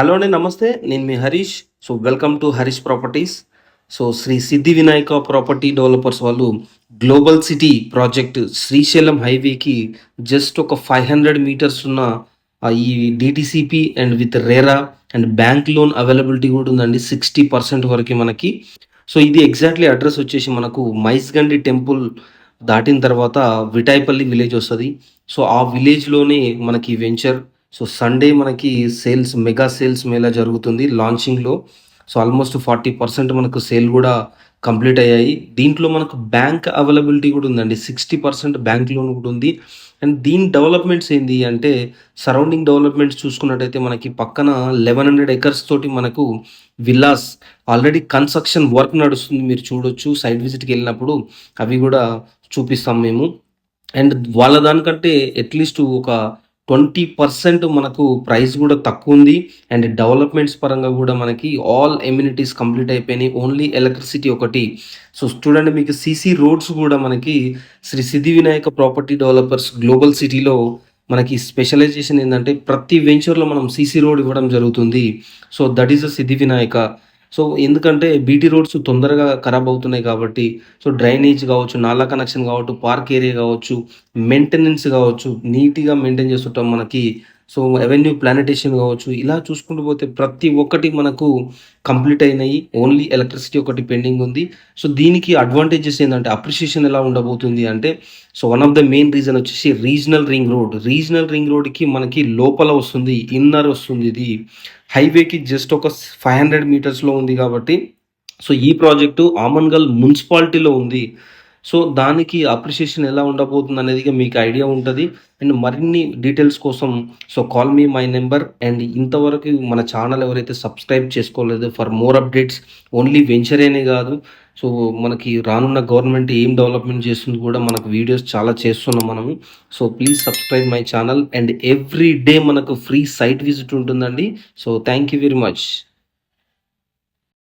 Hello అండి నమస్తే. నేను మీ Harish. So welcome to Harish properties. So Shri Siddhi Vinayaka property developers వాళ్ళు global city project Srisailam హైవేకి just ఒక ఫైవ్ హండ్రెడ్ మీటర్స్ ఉన్న ఈ DTCP and with RERA and bank loan availability కూడా ఉందండి సిక్స్టీ పర్సెంట్ వరకు మనకి. సో ఇది ఎగ్జాక్ట్లీ అడ్రస్ వచ్చేసి మనకు మైస్గండి టెంపుల్ దాటిన తర్వాత విటాయిపల్లి విలేజ్ వస్తుంది. సో ఆ విలేజ్లోనే మనకి వెంచర్ సో సండే మనకి సేల్స్ మెగా సేల్స్ మేళా జరుగుతుంది లాంచింగ్లో. సో ఆల్మోస్ట్ ఫార్టీ పర్సెంట్ మనకు సేల్ కూడా కంప్లీట్ అయ్యాయి. దీంట్లో మనకు బ్యాంక్ అవైలబిలిటీ కూడా ఉందండి. సిక్స్టీ పర్సెంట్ బ్యాంక్ లోన్ కూడా ఉంది. అండ్ దీని డెవలప్మెంట్స్ ఏంటి అంటే సరౌండింగ్ డెవలప్మెంట్స్ చూసుకున్నట్టయితే మనకి పక్కన లెవెన్ హండ్రెడ్ ఎకర్స్ తోటి మనకు విల్లాస్ ఆల్రెడీ కన్స్ట్రక్షన్ వర్క్ నడుస్తుంది. మీరు చూడొచ్చు సైట్ విజిట్కి వెళ్ళినప్పుడు అవి కూడా చూపిస్తాం మేము. అండ్ వాళ్ళ దానికంటే అట్లీస్ట్ ఒక ట్వంటీ పర్సెంట్ మనకు ప్రైస్ కూడా తక్కువ ఉంది. అండ్ డెవలప్మెంట్స్ పరంగా కూడా మనకి ఆల్ ఎమ్యూనిటీస్ కంప్లీట్ అయిపోయినాయి. ఓన్లీ ఎలక్ట్రిసిటీ ఒకటి. సో చూడండి మీకు సీసీ రోడ్స్ కూడా మనకి Shri Siddhi Vinayaka property developers global సిటీలో మనకి స్పెషలైజేషన్ ఏంటంటే ప్రతి వెంచర్లో మనం సీసీ రోడ్ ఇవ్వడం జరుగుతుంది. So that is the Siddhi Vinayaka. So ఎందుకంటే బీటీ రోడ్స్ తొందరగా ఖరాబ్ అవుతున్నాయి కాబట్టి సో డ్రైనేజ్ కావచ్చు నాలా కనెక్షన్ కావచ్చు పార్క్ ఏరియా కావచ్చు మెయింటెనెన్స్ కావచ్చు నీట్గా మెయింటైన్ చేస్తుంటాం మనకి సో అవెన్యూ ప్లానిటేషన్ కావచ్చు ఇలా చూసుకుంటూ పోతే ప్రతి ఒక్కటి మనకు కంప్లీట్ అయినాయి. ఓన్లీ ఎలక్ట్రిసిటీ ఒకటి పెండింగ్ ఉంది. సో దీనికి అడ్వాంటేజెస్ ఏంటంటే అప్రిషియేషన్ ఎలా ఉండబోతుంది అంటే so one of the main reason వచ్చేసి regional ring road. Regional ring రోడ్కి మనకి లోపల వస్తుంది ఇన్నర్ వస్తుంది ఇది. హైవేకి జస్ట్ ఒక ఫైవ్ హండ్రెడ్ మీటర్స్లో ఉంది కాబట్టి సో ఈ ప్రాజెక్టు ఆమన్గల్ మున్సిపాలిటీలో ఉంది. సో దానికి అప్రిషియేషన్ ఎలా ఉండబోతుంది అనేది మీకు ఐడియా ఉంటుంది. అండ్ మరిన్ని డీటెయిల్స్ కోసం so call me my number and ఇంతవరకు మన ఛానల్ ఎవరైతే సబ్స్క్రైబ్ చేసుకోలేదు ఫర్ మోర్ అప్డేట్స్ ఓన్లీ వెంచరేనే కాదు. సో మనకి రానున్న గవర్నమెంట్ ఏం డెవలప్మెంట్ చేస్తుంది కూడా మనకు వీడియోస్ చాలా చేస్తున్నాం మనము. So please subscribe my channel and every day మనకు ఫ్రీ సైట్ విజిట్ ఉంటుందండి. So thank you very much